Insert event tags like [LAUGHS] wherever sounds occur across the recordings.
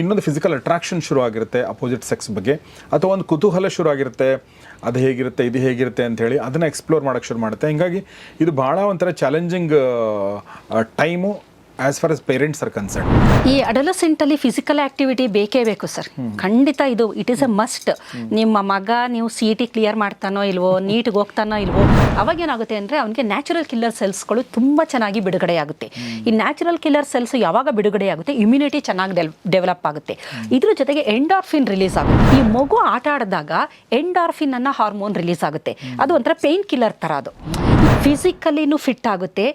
ಇನ್ನೊಂದು physical attraction ಶುರು ಆಗಿರುತ್ತೆ ಅಪೋಸಿಟ್ ಸೆಕ್ಸ್ ಬಗ್ಗೆ. ಅಥವಾ ಒಂದು ಕುತೂಹಲ ಶುರು ಆಗಿರುತ್ತೆ ಅದು ಹೇಗಿರುತ್ತೆ, ಇದು ಹೇಗಿರುತ್ತೆ ಅಂತ ಹೇಳಿ ಅದನ್ನು ಎಕ್ಸ್ಪ್ಲೋರ್ ಮಾಡೋಕ್ಕೆ ಶುರು ಮಾಡುತ್ತೆ. ಹಿಂಗಾಗಿ ಇದು ಭಾಳ ಒಂಥರ challenging time as far as parents are concern ಈ ಅಡಲಸೆಂಟಲ್ಲಿ ಫಿಸಿಕಲ್ ಆಕ್ಟಿವಿಟಿ ಬೇಕೇ ಬೇಕು ಸರ್ ಖಂಡಿತ ಇದು ಇಟ್ ಈಸ್ ಎ ಮಸ್ಟ್ ನಿಮ್ಮ ಮಗ ನೀವು ಸಿ ಟಿ ಕ್ಲಿಯರ್ ಮಾಡ್ತಾನೋ ಇಲ್ವೋ ನೀಟ್ಗೆ ಹೋಗ್ತಾನೋ ಇಲ್ವೋ, ಅವಾಗ ಏನಾಗುತ್ತೆ ಅಂದರೆ ಅವನಿಗೆ ನ್ಯಾಚುರಲ್ ಕಿಲ್ಲರ್ ಸೆಲ್ಸ್ಗಳು ತುಂಬ ಚೆನ್ನಾಗಿ ಬಿಡುಗಡೆ ಆಗುತ್ತೆ ಈ ನ್ಯಾಚುರಲ್ ಕಿಲ್ಲರ್ ಸೆಲ್ಸ್ ಯಾವಾಗ ಬಿಡುಗಡೆ ಆಗುತ್ತೆ ಇಮ್ಯುನಿಟಿ ಚೆನ್ನಾಗಿ ಡೆವಲಪ್ ಆಗುತ್ತೆ. ಇದ್ರ ಜೊತೆಗೆ ಎಂಡಾರ್ಫಿನ್ ರಿಲೀಸ್ ಆಗುತ್ತೆ. ಈ ಮಗು ಆಟ ಆಡಿದಾಗ ಎಂಡಾರ್ಫಿನ್ ಅನ್ನೋ ಹಾರ್ಮೋನ್ ರಿಲೀಸ್ ಆಗುತ್ತೆ. ಅದು ಒಂಥರ ಪೇನ್ ಕಿಲ್ಲರ್ ಥರ ಅದು. ಫಿಸಿಕಲಿನೂ ಫಿಟ್ ಆಗುತ್ತೆ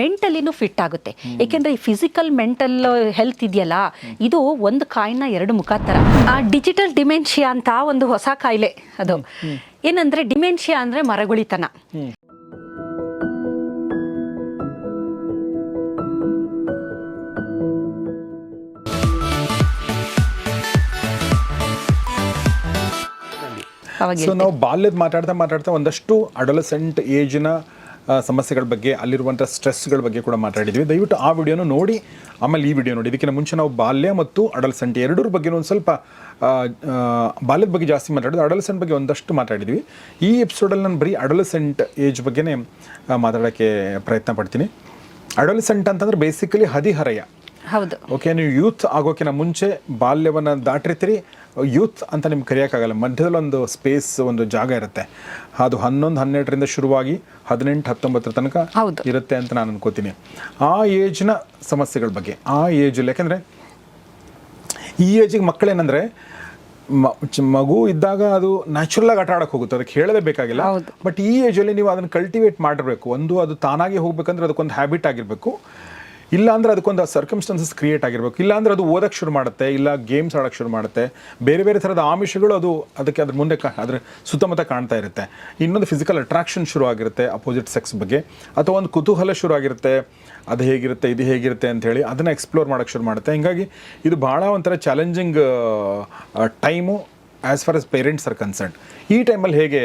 ಮೆಂಟಲಿನೂ ಫಿಟ್ ಆಗುತ್ತೆ. ಏಕೆಂದ್ರೆ ಈ ಫಿಸಿಕಲ್ ಮೆಂಟಲ್ ಹೆಲ್ತ್ ಇದೆಯಲ್ಲ ಇದು ಒಂದು ಕಾಯಿನ ಎರಡು ಮುಖ ಥರ ಆ ಡಿಜಿಟಲ್ ಡಿಮೆನ್ಷಿಯಾ ಅಂತ ಒಂದು ಹೊಸ ಕಾಯಿಲೆ ಅದು. ಏನಂದ್ರೆ ಡಿಮೆನ್ಷಿಯಾ ಅಂದ್ರೆ ಮರಗುಳಿತನ. ಸೊ ನಾವು ಬಾಲ್ಯದ ಮಾತಾಡ್ತಾ ಮಾತಾಡ್ತಾ ಒಂದಷ್ಟು ಅಡಲಸೆಂಟ್ ಏಜ್ನ ಸಮಸ್ಯೆಗಳ ಬಗ್ಗೆ ಅಲ್ಲಿರುವಂಥ ಸ್ಟ್ರೆಸ್ಗಳ ಬಗ್ಗೆ ಕೂಡ ಮಾತಾಡಿದ್ವಿ. ದಯವಿಟ್ಟು ಆ ವಿಡಿಯೋನು ನೋಡಿ. ಆಮೇಲೆ ಈ ವಿಡಿಯೋ ನೋಡಿ. ಇದಕ್ಕಿಂತ ಮುಂಚೆ ನಾವು ಬಾಲ್ಯ ಮತ್ತು ಅಡಲ್ಸಂಟ್ ಎರಡರ ಬಗ್ಗೆ ಒಂದು ಸ್ವಲ್ಪ ಬಾಲ್ಯದ ಬಗ್ಗೆ ಜಾಸ್ತಿ ಮಾತಾಡಿದ್ವಿ. ಅಡಲ್ಸೆಂಟ್ ಬಗ್ಗೆ ಒಂದಷ್ಟು ಮಾತಾಡಿದ್ವಿ. ಈ ಎಪಿಸೋಡಲ್ಲಿ ನಾನು ಬರೀ ಅಡಲ್ಸೆಂಟ್ ಏಜ್ ಬಗ್ಗೆನೇ ಮಾತಾಡೋಕ್ಕೆ ಪ್ರಯತ್ನ ಪಡ್ತೀನಿ. ಅಡಲ್ಸೆಂಟ್ ಅಂತಂದ್ರೆ ಬೇಸಿಕಲಿ ಹದಿಹರೆಯ. ಹೌದು. ಓಕೆ ನೀವು ಯೂತ್ ಆಗೋಕಿನ ಮುಂಚೆ ಬಾಲ್ಯವನ್ನು ದಾಟಿರ್ತೀರಿ. ಯೂತ್ ಅಂತ ನಿಮ್ಗೆ ಕರೆಯೋಕ್ಕಾಗಲ್ಲ. ಮಧ್ಯದಲ್ಲಿ ಒಂದು ಸ್ಪೇಸ್ ಒಂದು ಜಾಗ ಇರುತ್ತೆ. ಅದು ಹನ್ನೊಂದು ಹನ್ನೆರಡರಿಂದ ಶುರುವಾಗಿ ಹದಿನೆಂಟು ಹತ್ತೊಂಬತ್ತರ ತನಕ. ಇರುತ್ತೆ ಅಂತ ನಾನು ಅನ್ಕೋತೀನಿ. ಆ ಏಜ್ನ ಸಮಸ್ಯೆಗಳ ಬಗ್ಗೆ ಆ ಏಜಲ್ಲಿ ಯಾಕಂದರೆ ಈ ಏಜಿಗೆ ಮಕ್ಕಳೇನಂದರೆ ಮಗು ಇದ್ದಾಗ ಅದು ನ್ಯಾಚುರಲ್ ಆಗಿ ಆಟ ಆಡಕ್ಕೆ ಹೋಗುತ್ತೆ. ಅದಕ್ಕೆ ಹೇಳದೇ ಬೇಕಾಗಿಲ್ಲ. ಬಟ್ ಈ ಏಜಲ್ಲಿ ನೀವು ಅದನ್ನು ಕಲ್ಟಿವೇಟ್ ಮಾಡಿರಬೇಕು. ಒಂದು ಅದು ತಾನಾಗಿ ಹೋಗ್ಬೇಕಂದ್ರೆ ಅದಕ್ಕೊಂದು ಹ್ಯಾಬಿಟ್ ಆಗಿರಬೇಕು. ಇಲ್ಲ ಅಂದ್ರೆ ಅದಕ್ಕೊಂದು ಸರ್ಕಮ್ಸ್ಟೆನ್ಸಸ್ ಕ್ರಿಯೇಟ್ ಆಗಿರಬೇಕು. ಇಲ್ಲಾಂದರೆ ಅದು ಓದಕ್ಕೆ ಶುರು ಮಾಡುತ್ತೆ, ಇಲ್ಲ ಗೇಮ್ಸ್ ಆಡೋಕ್ಕೆ ಶುರು ಮಾಡುತ್ತೆ. ಬೇರೆ ಬೇರೆ ಥರದ ಆಮಿಷಗಳು ಅದು ಅದಕ್ಕೆ ಅದ್ರ ಮುಂದೆ ಕಾ, ಅದ್ರ ಸುತ್ತಮುತ್ತ ಕಾಣ್ತಾ ಇರುತ್ತೆ. ಇನ್ನೊಂದು ಫಿಸಿಕಲ್ ಅಟ್ರಾಕ್ಷನ್ ಶುರು ಆಗಿರುತ್ತೆ ಅಪೋಸಿಟ್ ಸೆಕ್ಸ್ ಬಗ್ಗೆ. ಅಥವಾ ಒಂದು ಕುತೂಹಲ ಶುರು ಆಗಿರುತ್ತೆ, ಅದು ಹೇಗಿರುತ್ತೆ, ಇದು ಹೇಗಿರುತ್ತೆ ಅಂತ ಹೇಳಿ ಅದನ್ನು ಎಕ್ಸ್ಪ್ಲೋರ್ ಮಾಡೋಕ್ಕೆ ಶುರು ಮಾಡುತ್ತೆ. ಹಿಂಗಾಗಿ ಇದು ಭಾಳ ಒಂಥರ challenging time as far as parents are concern ಈ ಟೈಮಲ್ಲಿ ಹೇಗೆ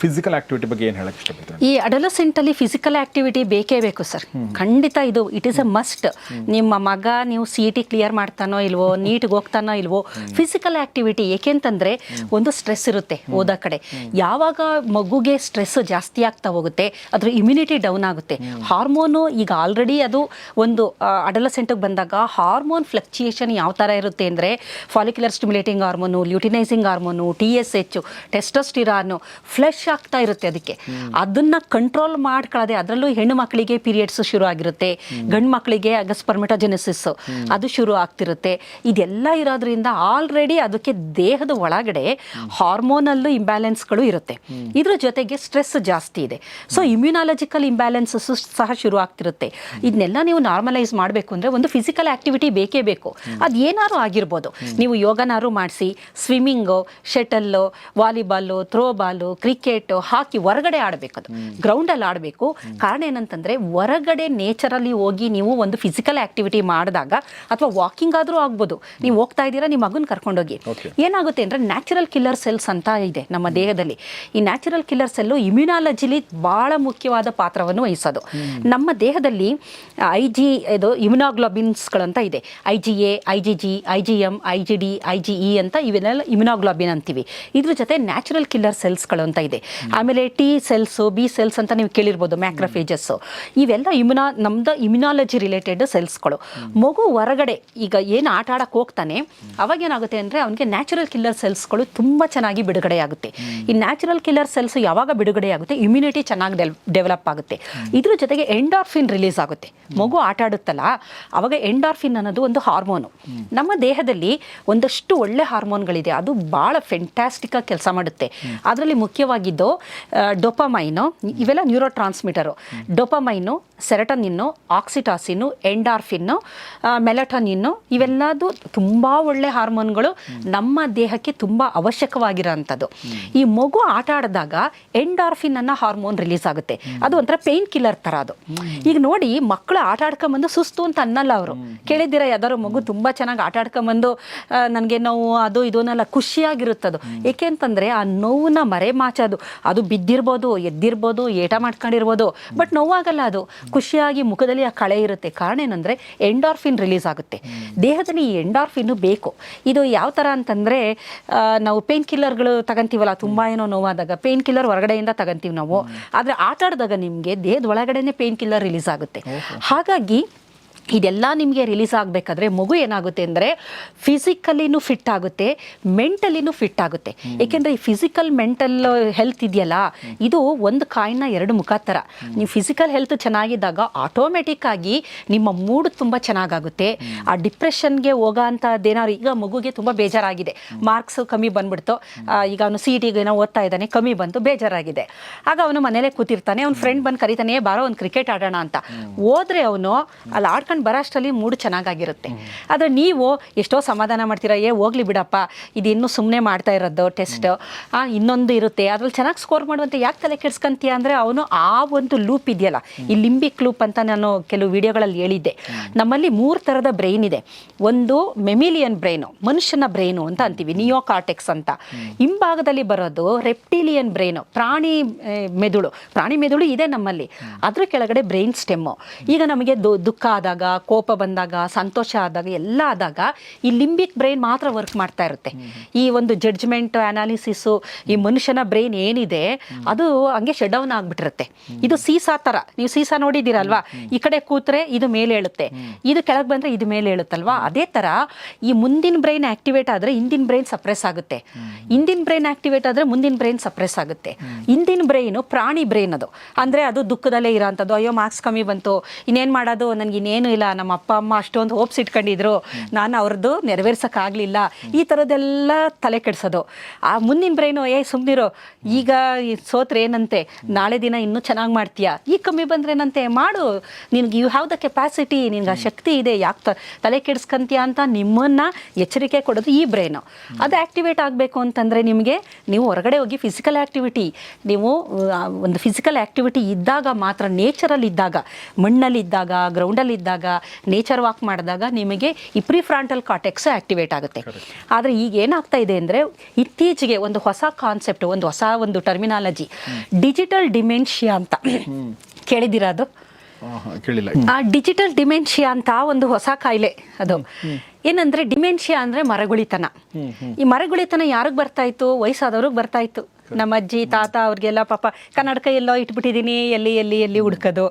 ಫಿಸಿಕಲ್ ಆಕ್ಟಿವಿಟಿ ಬಗ್ಗೆ ಏನು ಹೇಳಕ್ಕೆ ಇಷ್ಟಪಡ್ತೀನಿ ಈ ಅಡಲಸೆಂಟಲ್ಲಿ ಫಿಸಿಕಲ್ ಆಕ್ಟಿವಿಟಿ ಬೇಕೇ ಬೇಕು ಸರ್ ಖಂಡಿತ ಇದು ಇಟ್ ಇಸ್ ಅ ಮಸ್ಟ್ ನಿಮ್ಮ ಮಗ ನೀವು ಸಿ ಟಿ ಕ್ಲಿಯರ್ ಮಾಡ್ತಾನೋ ಇಲ್ವೋ ನೀಟ್ಗೆ ಹೋಗ್ತಾನೋ ಇಲ್ವೋ ಫಿಸಿಕಲ್ ಆಕ್ಟಿವಿಟಿ ಏಕೆಂತಂದರೆ ಒಂದು ಸ್ಟ್ರೆಸ್ ಇರುತ್ತೆ ಓದೋ ಕಡೆ. ಯಾವಾಗ ಮಗುಗೆ ಸ್ಟ್ರೆಸ್ ಜಾಸ್ತಿ ಆಗ್ತಾ ಹೋಗುತ್ತೆ ಅದ್ರ ಇಮ್ಯುನಿಟಿ ಡೌನ್ ಆಗುತ್ತೆ. ಹಾರ್ಮೋನು ಈಗ ಆಲ್ರೆಡಿ ಅದು ಒಂದು ಅಡಲಸೆಂಟ್ಗೆ ಬಂದಾಗ ಹಾರ್ಮೋನ್ ಫ್ಲಕ್ಚುಯೇಷನ್ ಯಾವ ಥರ ಇರುತ್ತೆ ಅಂದರೆ follicular stimulating hormone luteinising hormone T S H, testosterone, flush ಆಗ್ತಾ ಇರುತ್ತೆ ಅದಕ್ಕೆ. ಅದನ್ನ ಕಂಟ್ರೋಲ್ ಮಾಡ್ಕೊಳ್ಳದೆ ಅದರಲ್ಲೂ ಹೆಣ್ಣು ಮಕ್ಕಳಿಗೆ ಪೀರಿಯಡ್ಸ್ ಶುರು ಆಗಿರುತ್ತೆ. ಗಂಡು ಮಕ್ಕಳಿಗೆ ಅಗಸ್ಪರ್ಮೆಟೋಜೆನೆಸಿಸ್ ಅದು ಶುರು ಆಗ್ತಿರುತ್ತೆ. ಇದೆಲ್ಲ ಇರೋದ್ರಿಂದ ಆಲ್ರೆಡಿ ಅದಕ್ಕೆ ದೇಹದ ಒಳಗಡೆ ಹಾರ್ಮೋನಲ್ಲು ಇಂಬ್ಯಾಲೆನ್ಸ್ಗಳು ಇರುತ್ತೆ. ಇದ್ರ ಜೊತೆಗೆ ಸ್ಟ್ರೆಸ್ ಜಾಸ್ತಿ ಇದೆ. ಸೊ ಇಮ್ಯುನಾಲಜಿಕಲ್ ಇಂಬ್ಯಾಲೆನ್ಸಸ್ ಸಹ ಶುರು ಆಗ್ತಿರುತ್ತೆ. ಇದನ್ನೆಲ್ಲ ನೀವು ನಾರ್ಮಲೈಸ್ ಮಾಡಬೇಕು ಅಂದರೆ ಒಂದು ಫಿಸಿಕಲ್ ಆಕ್ಟಿವಿಟಿ ಬೇಕೇ ಬೇಕು. ಅದು ಏನಾದ್ರು ಆಗಿರ್ಬೋದು. ನೀವು ಯೋಗನಾರು ಮಾಡಿಸಿ swimming shuttle volleyball throwball cricket hockey ಹೊರಗಡೆ ಆಡಬೇಕು ಅದು. ಗ್ರೌಂಡಲ್ಲಿ ಆಡಬೇಕು. ಕಾರಣ ಏನಂತಂದರೆ ಹೊರಗಡೆ ನೇಚರಲ್ಲಿ ಹೋಗಿ ನೀವು ಒಂದು ಫಿಸಿಕಲ್ ಆಕ್ಟಿವಿಟಿ ಮಾಡಿದಾಗ ಅಥವಾ ವಾಕಿಂಗ್ ಆದರೂ ಆಗ್ಬೋದು. ನೀವು ಹೋಗ್ತಾ ಇದ್ದೀರಾ ನಿಮ್ಮ ಮಗನ ಕರ್ಕೊಂಡೋಗಿ. ಏನಾಗುತ್ತೆ ಅಂದರೆ ನ್ಯಾಚುರಲ್ ಕಿಲ್ಲರ್ ಸೆಲ್ಸ್ ಅಂತ ಇದೆ ನಮ್ಮ ದೇಹದಲ್ಲಿ. ಈ ನ್ಯಾಚುರಲ್ ಕಿಲ್ಲರ್ ಸೆಲ್ಲು ಇಮ್ಯುನಾಲಜಿಲಿ ಭಾಳ ಮುಖ್ಯವಾದ ಪಾತ್ರವನ್ನು ವಹಿಸೋದು. ನಮ್ಮ ದೇಹದಲ್ಲಿ ಐ ಜಿ ಇದು ಇಮ್ಯುನಾಗ್ಲೋಬಿನ್ಸ್ಗಳಂತ ಇದೆ. I G A I G G I G M I G D I G E ಅಂತ ಇವೆಲ್ಲ ಇಮ್ಯುನಾಗ್ಲೋಬಿನ್ ಅಂತೀವಿ ಇದ್ರ ಜೊತೆ ನ್ಯಾಚುರಲ್ ಕಿಲ್ಲರ್ ಸೆಲ್ಸ್ಗಳು ಅಂತ ಇದೆ. ಆಮೇಲೆ ಟಿ ಸೆಲ್ಸು ಬಿ ಸೆಲ್ಸ್ ಅಂತ ನೀವು ಕೇಳಿರ್ಬೋದು ಮ್ಯಾಕ್ರಫೇಜಸ್ಸು ಇವೆಲ್ಲ ಇಮ್ಯುನಾ ನಮ್ದು ಇಮ್ಯುನಾಲಜಿ ರಿಲೇಟೆಡ್ ಸೆಲ್ಸ್ಗಳು ಮಗು ಹೊರಗಡೆ ಈಗ ಏನು ಆಟ ಆಡಕ್ಕೆ ಹೋಗ್ತಾನೆ, ಅವಾಗ ಏನಾಗುತ್ತೆ ಅಂದರೆ ಅವನಿಗೆ ನ್ಯಾಚುರಲ್ ಕಿಲ್ಲರ್ ಸೆಲ್ಸ್ಗಳು ತುಂಬ ಚೆನ್ನಾಗಿ ಬಿಡುಗಡೆ ಆಗುತ್ತೆ. ಈ ನ್ಯಾಚುರಲ್ ಕಿಲ್ಲರ್ ಸೆಲ್ಸ್ ಯಾವಾಗ ಬಿಡುಗಡೆ ಆಗುತ್ತೆ ಇಮ್ಯುನಿಟಿ ಚೆನ್ನಾಗಿ ಡೆವಲಪ್ ಆಗುತ್ತೆ. ಇದ್ರ ಜೊತೆಗೆ ಎಂಡಾರ್ಫಿನ್ ರಿಲೀಸ್ ಆಗುತ್ತೆ. ಮಗು ಆಟ ಆಡುತ್ತಲ್ಲ, ಅವಾಗ ಎಂಡಾರ್ಫಿನ್ ಅನ್ನೋದು ಒಂದು ಹಾರ್ಮೋನು ನಮ್ಮ ದೇಹದಲ್ಲಿ ಒಂದಷ್ಟು ಒಳ್ಳೆ ಹಾರ್ಮೋನ್ಗಳಿದೆ ಅದು ಭಾಳ ಫೆಂಟ್ಯಾಸ್ಟಿಕ್ಕಾಗಿ ಕೆಲಸ ಮಾಡುತ್ತೆ. ಅದರಲ್ಲಿ ಮುಖ್ಯವಾಗಿದ್ದು ಡೊಪಮೈನು ಇವೆಲ್ಲ ನ್ಯೂರೋ ಟ್ರಾನ್ಸ್ಮಿಟರು ಡೊಪಮೈನು ಸೆರಟನಿನ್ನು ಆಕ್ಸಿಟಾಸಿನ್ನು ಎಂಡಾರ್ಫಿನ್ನು ಮೆಲಟನಿನ್ನು ಇವೆಲ್ಲದು ತುಂಬ ಒಳ್ಳೆ ಹಾರ್ಮೋನ್ಗಳು ನಮ್ಮ ದೇಹಕ್ಕೆ ತುಂಬ ಅವಶ್ಯಕವಾಗಿರೋಂಥದ್ದು. ಈ ಮಗು ಆಟ ಆಡಿದಾಗ ಎಂಡಾರ್ಫಿನ್ ಅನ್ನೋ ಹಾರ್ಮೋನ್ ರಿಲೀಸ್ ಆಗುತ್ತೆ. ಅದು ಒಂಥರ ಪೇನ್ ಕಿಲ್ಲರ್ ಥರ ಅದು. ಈಗ ನೋಡಿ ಮಕ್ಕಳು ಆಟ ಆಡ್ಕೊಂಬಂದು ಸುಸ್ತು ಅಂತ ಅನ್ನಲ್ಲ ಅವರು. ಕೇಳಿದ್ದೀರಾ ಯಾವ್ದಾದ್ರು ಮಗು ತುಂಬ ಚೆನ್ನಾಗಿ ಆಟ ಆಡ್ಕೊಂಬಂದು ನನಗೆ ನೋವು, ಅದು, ಇದು ಅನ್ನಲ್ಲ. ಖುಷಿಯಾಗಿ ಖುಷಿಯಾಗಿರುತ್ತದು ಏಕೆ ಅಂತಂದರೆ ಆ ನೋವನ್ನ ಮರೆ ಮಾಚೋದು ಅದು ಬಿದ್ದಿರ್ಬೋದು ಎದ್ದಿರ್ಬೋದು ಏಟ ಮಾಡ್ಕೊಂಡಿರ್ಬೋದು. ಬಟ್ ನೋವಾಗಲ್ಲ ಅದು. ಖುಷಿಯಾಗಿ ಮುಖದಲ್ಲಿ ಆ ಕಳೆ ಇರುತ್ತೆ. ಕಾರಣ ಏನಂದರೆ ಎಂಡಾರ್ಫಿನ್ ರಿಲೀಸ್ ಆಗುತ್ತೆ. ದೇಹದಲ್ಲಿ ಈ ಎಂಡಾರ್ಫಿನ್ ಬೇಕು. ಇದು ಯಾವ ಥರ ಅಂತಂದರೆ ನಾವು ಪೇನ್ ಕಿಲ್ಲರ್ಗಳು ತಗಂತೀವಲ್ಲ ತುಂಬ ಏನೋ ನೋವಾದಾಗ ಪೇನ್ ಕಿಲ್ಲರ್ ಹೊರಗಡೆಯಿಂದ ತಗಂತೀವಿ ನಾವು. ಆದರೆ ಆಟಾಡಿದಾಗ ನಿಮಗೆ ದೇಹದ ಒಳಗಡೆನೆ ಪೇನ್ ಕಿಲ್ಲರ್ ರಿಲೀಸ್ ಆಗುತ್ತೆ. ಹಾಗಾಗಿ ಇದೆಲ್ಲ ನಿಮಗೆ ರಿಲೀಸ್ ಆಗಬೇಕಾದ್ರೆ ಮಗು ಏನಾಗುತ್ತೆ ಅಂದರೆ ಫಿಸಿಕಲಿನೂ ಫಿಟ್ ಆಗುತ್ತೆ ಮೆಂಟಲಿನೂ ಫಿಟ್ ಆಗುತ್ತೆ. ಏಕೆಂದರೆ ಈ ಫಿಸಿಕಲ್ ಮೆಂಟಲ್ ಹೆಲ್ತ್ ಇದೆಯಲ್ಲ ಇದು ಒಂದು ಕಾಯಿನ ಎರಡು ಮುಖ ಥರ ನೀವು ಫಿಸಿಕಲ್ ಹೆಲ್ತ್ ಚೆನ್ನಾಗಿದ್ದಾಗ ಆಟೋಮೆಟಿಕ್ ಆಗಿ ನಿಮ್ಮ ಮೂಡ್ ತುಂಬ ಚೆನ್ನಾಗಾಗುತ್ತೆ. ಆ ಡಿಪ್ರೆಷನ್ಗೆ ಹೋಗೋ ಅಂಥದ್ದೇನಾದ್ರು ಈಗ ಮಗುಗೆ ತುಂಬ ಬೇಜಾರಾಗಿದೆ. ಮಾರ್ಕ್ಸ್ ಕಮ್ಮಿ ಬಂದ್ಬಿಡ್ತು. ಈಗ ಅವನು ಸಿ ಟಿಗೆ ಏನೋ ಓದ್ತಾ ಇದ್ದಾನೆ ಕಮ್ಮಿ ಬಂತು ಬೇಜಾರಾಗಿದೆ. ಆಗ ಅವನು ಮನೇಲೆ ಕೂತಿರ್ತಾನೆ ಅವ್ನ ಫ್ರೆಂಡ್ ಬಂದು ಕರಿತಾನೆ ಬಾರೋ ಒಂದು ಕ್ರಿಕೆಟ್ ಆಡೋಣ ಅಂತ. ಹೋದ್ರೆ ಅವನು ಅಲ್ಲಿ ಆಡ್ಕೊಂಡು ಬರೋಷ್ಟರಲ್ಲಿ ಮೂಡ್ ಚೆನ್ನಾಗಾಗಿರುತ್ತೆ. ಆದರೆ ನೀವು ಎಷ್ಟೋ ಸಮಾಧಾನ ಮಾಡ್ತೀರಾ, ಏ, ಹೋಗ್ಲಿ ಬಿಡಪ್ಪ, ಇದು ಇನ್ನೂ ಸುಮ್ಮನೆ ಮಾಡ್ತಾ ಇರೋದು ಟೆಸ್ಟ್. ಇನ್ನೊಂದು ಇರುತ್ತೆ. ಅದ್ರಲ್ಲಿ ಚೆನ್ನಾಗಿ ಸ್ಕೋರ್ ಮಾಡುವಂತ ಯಾಕೆ ತಲೆ ಕೆಡ್ಸ್ಕೊಂತೀಯ? ಅಂದರೆ ಅವನು ಆ ಒಂದು ಲೂಪ್ ಇದೆಯಲ್ಲ, ಈ ಲಿಂಬಿಕ್ ಲೂಪ್ ಅಂತ ನಾನು ಕೆಲವು ವಿಡಿಯೋಗಳಲ್ಲಿ ಹೇಳಿದ್ದೆ. ನಮ್ಮಲ್ಲಿ ಮೂರು ಥರದ ಬ್ರೈನ್ ಇದೆ. ಒಂದು ಮೆಮಿಲಿಯನ್ ಬ್ರೈನು ಮನುಷ್ಯನ ಬ್ರೈನು ಅಂತ ಅಂತೀವಿ ನಿಯೋ ಕಾರ್ಟೆಕ್ಸ್ ಅಂತ. ಹಿಂಭಾಗದಲ್ಲಿ ಬರೋದು ರೆಪ್ಟಿಲಿಯನ್ ಬ್ರೈನು ಪ್ರಾಣಿ ಮೆದುಳು. ಪ್ರಾಣಿ ಮೆದುಳು ಇದೆ ನಮ್ಮಲ್ಲಿ. ಅದ್ರ ಕೆಳಗಡೆ ಬ್ರೈನ್ ಸ್ಟೆಮ್ಮು ಈಗ ನಮಗೆ ದುಃಖ ಆದಾಗ ಕೋಪ ಬಂದಾಗ, ಸಂತೋಷ ಆದಾಗ, ಎಲ್ಲ ಆದಾಗ ಈ ಲಿಂಬಿಕ್ ಬ್ರೈನ್ ಮಾತ್ರ ವರ್ಕ್ ಮಾಡ್ತಾ ಇರುತ್ತೆ. ಈ ಒಂದು ಜಡ್ಜ್ಮೆಂಟ್ ಅನಾಲಿಸಿಸು ಈ ಮನುಷ್ಯನ ಬ್ರೈನ್ ಏನಿದೆ, ಅದು ಹಂಗೆ ಶಟ್ ಡೌನ್ ಆಗ್ಬಿಟ್ಟಿರುತ್ತೆ. ಇದು ಸೀಸಾ ಥರ ನೀವು ಸೀಸಾ ನೋಡಿದ್ದೀರಲ್ವಾ? ಈ ಕಡೆ ಕೂತ್ರೆ ಇದು ಮೇಲೆ ಹೇಳುತ್ತೆ ಇದು ಕೆಳಗೆ ಬಂದ್ರೆ ಇದು ಮೇಲೆ ಹೇಳುತ್ತಲ್ವಾ ಅದೇ ಥರ ಈ ಮುಂದಿನ ಬ್ರೈನ್ ಆಕ್ಟಿವೇಟ್ ಆದರೆ ಹಿಂದಿನ ಬ್ರೈನ್ ಸಪ್ರೆಸ್ ಆಗುತ್ತೆ. ಹಿಂದಿನ ಬ್ರೈನ್ ಆಕ್ಟಿವೇಟ್ ಆದರೆ ಮುಂದಿನ ಬ್ರೈನ್ ಸಪ್ರೆಸ್ ಆಗುತ್ತೆ. ಹಿಂದಿನ ಬ್ರೈನು ಪ್ರಾಣಿ ಬ್ರೈನ್ ಅದು. ಅಂದರೆ ಅದು ದುಃಖದಲ್ಲೇ ಇರೋಂಥದ್ದು. ಅಯ್ಯೋ ಮಾರ್ಕ್ಸ್ ಕಮ್ಮಿ ಬಂತು. ಇನ್ನೇನು ಮಾಡೋದು? ನನಗೆ ಇನ್ನೇನು ನಮ್ಮ ಅಪ್ಪ, ಅಮ್ಮ ಅಷ್ಟೊಂದು ಹೋಪ್ಸ್ ಇಟ್ಕೊಂಡಿದ್ರು. ನಾನು ಅವ್ರದ್ದು ನೆರವೇರ್ಸೋಕ್ಕಾಗಲಿಲ್ಲ. ಈ ಥರದ್ದೆಲ್ಲ ತಲೆ ಕೆಡಿಸೋದು. ಆ ಮುಂದಿನ ಬ್ರೈನು ಏ ಸುಮ್ಮನಿರೋ ಈಗ ಈ ಸೋತ್ರೆ ಏನಂತೆ? ನಾಳೆ ದಿನ ಇನ್ನೂ ಚೆನ್ನಾಗಿ ಮಾಡ್ತೀಯಾ? ಈಗ ಕಮ್ಮಿ ಬಂದ್ರೇನಂತೆ ಮಾಡು. ನಿನ್ಗೆ ಯು ಹ್ಯಾವ್ ದ ಕೆಪಾಸಿಟಿ ನಿನ್ಗೆ ಆ ಶಕ್ತಿ ಇದೆ. ಯಾಕೆ ತಲೆ ಕೆಡಿಸ್ಕೊಂತೀಯ ಅಂತ ನಿಮ್ಮನ್ನ ಎಚ್ಚರಿಕೆ ಕೊಡೋದು ಈ ಬ್ರೈನು ಅದು ಆಕ್ಟಿವೇಟ್ ಆಗಬೇಕು ಅಂತಂದರೆ ನಿಮಗೆ ನೀವು ಹೊರಗಡೆ ಹೋಗಿ ಫಿಸಿಕಲ್ ಆ್ಯಕ್ಟಿವಿಟಿ ನೀವು ಒಂದು ಫಿಸಿಕಲ್ ಆ್ಯಕ್ಟಿವಿಟಿ ಇದ್ದಾಗ ಮಾತ್ರ ನೇಚರಲ್ಲಿ ಇದ್ದಾಗ ಮಣ್ಣಲ್ಲಿದ್ದಾಗ ಗ್ರೌಂಡಲ್ಲಿದ್ದಾಗ ನೇಚರ್ ವಾಕ್ ಮಾಡಿದಾಗ ನಿಮಗೆ ಈ ಪ್ರಿಫ್ರಾಂಟಲ್ ಕಾಟೆಕ್ಸ್ ಆಕ್ಟಿವೇಟ್ ಆಗುತ್ತೆ. ಆದರೆ ಈಗ ಏನಾಗ್ತಾ ಇದೆ ಅಂದರೆ ಇತ್ತೀಚೆಗೆ ಒಂದು ಹೊಸ ಕಾನ್ಸೆಪ್ಟ್ ಒಂದು ಹೊಸ ಒಂದು ಟರ್ಮಿನಾಲಜಿ ಡಿಜಿಟಲ್ ಡಿಮೆನ್ಷಿಯಾ ಅಂತ. ಕೇಳಿದಿರೋದು ಆ ಡಿಜಿಟಲ್ ಡಿಮೆನ್ಷಿಯಾ ಅಂತ ಒಂದು ಹೊಸ ಕಾಯಿಲೆ ಅದು. ಏನಂದ್ರೆ ಡಿಮೆನ್ಷಿಯಾ ಅಂದ್ರೆ ಮರಗುಳಿತನ. ಈ ಮರಗುಳಿತನ ಯಾರಿಗೆ ಬರ್ತಾ ಇತ್ತು? ವಯಸ್ಸಾದವ್ರಿಗೆ ಬರ್ತಾ ಇತ್ತು. ನಮ್ಮ ಅಜ್ಜಿ ತಾತ ಅವ್ರಿಗೆಲ್ಲ ಪಾಪ ಕನ್ನಡಕ ಎಲ್ಲೋ ಇಟ್ಬಿಟ್ಟಿದ್ದೀನಿ ಎಲ್ಲಿ ಎಲ್ಲಿ ಎಲ್ಲಿ ಹುಡ್ಕೋದು.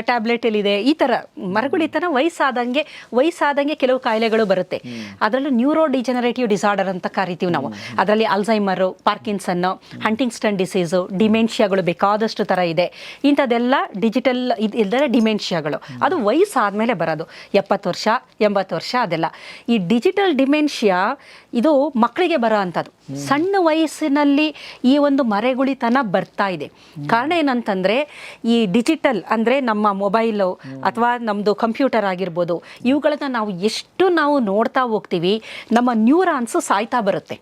ಟ್ಯಾಬ್ಲೆಟ್ ಎಲ್ಲಿದೆ? ಈ ಥರ ಮರಗುಳಿತನ ವಯಸ್ಸಾದಂಗೆ ವಯಸ್ಸಾದಂಗೆ ಕೆಲವು ಕಾಯಿಲೆಗಳು ಬರುತ್ತೆ. ಅದರಲ್ಲೂ ನ್ಯೂರೋ ಡಿಜನರೇಟಿವ್ ಡಿಸಾರ್ಡರ್ ಅಂತ ಕರಿತೀವಿ ನಾವು. ಅದರಲ್ಲಿ ಅಲ್ಝೈಮರು ಪಾರ್ಕಿನ್ಸನ್ನು ಹಂಟಿಂಗ್ಸ್ಟನ್ ಡಿಸೀಸು ಡಿಮೆನ್ಷಿಯಾಗಳು ಬೇಕಾದಷ್ಟು ಥರ ಇದೆ. ಇಂಥದ್ದೆಲ್ಲ ಡಿಜಿಟಲ್ ಇದು ಇಲ್ದರೆ ಡಿಮೆನ್ಷಿಯಾಗಳು ಅದು ವಯಸ್ಸಾದಮೇಲೆ ಬರೋದು. ಎಪ್ಪತ್ತು ವರ್ಷ ಎಂಬತ್ತು ವರ್ಷ ಅದೆಲ್ಲ. ಈ ಡಿಜಿಟಲ್ ಡಿಮೆನ್ಷಿಯಾ ಇದು ಮಕ್ಕಳಿಗೆ ಬರೋ ಅಂಥದ್ದು. ಸಣ್ಣ ವಯಸ್ಸಿನಲ್ಲಿ ಈ ಒಂದು ಮರೆಗುಳಿತನ ಬರ್ತಾ ಇದೆ. ಕಾರಣ ಏನಂತಂದ್ರೆ, ಈ ಡಿಜಿಟಲ್ ಅಂದ್ರೆ ನಮ್ಮ ಮೊಬೈಲು ಅಥವಾ ನಮ್ಮದು ಕಂಪ್ಯೂಟರ್ ಆಗಿರ್ಬೋದು, ಇವುಗಳನ್ನ ನಾವು ಎಷ್ಟು ನಾವು ನೋಡ್ತಾ ಹೋಗ್ತೀವಿ, ನಮ್ಮ ನ್ಯೂರಾನ್ಸ್ ಸಾಯ್ತಾ ಬರುತ್ತೆ.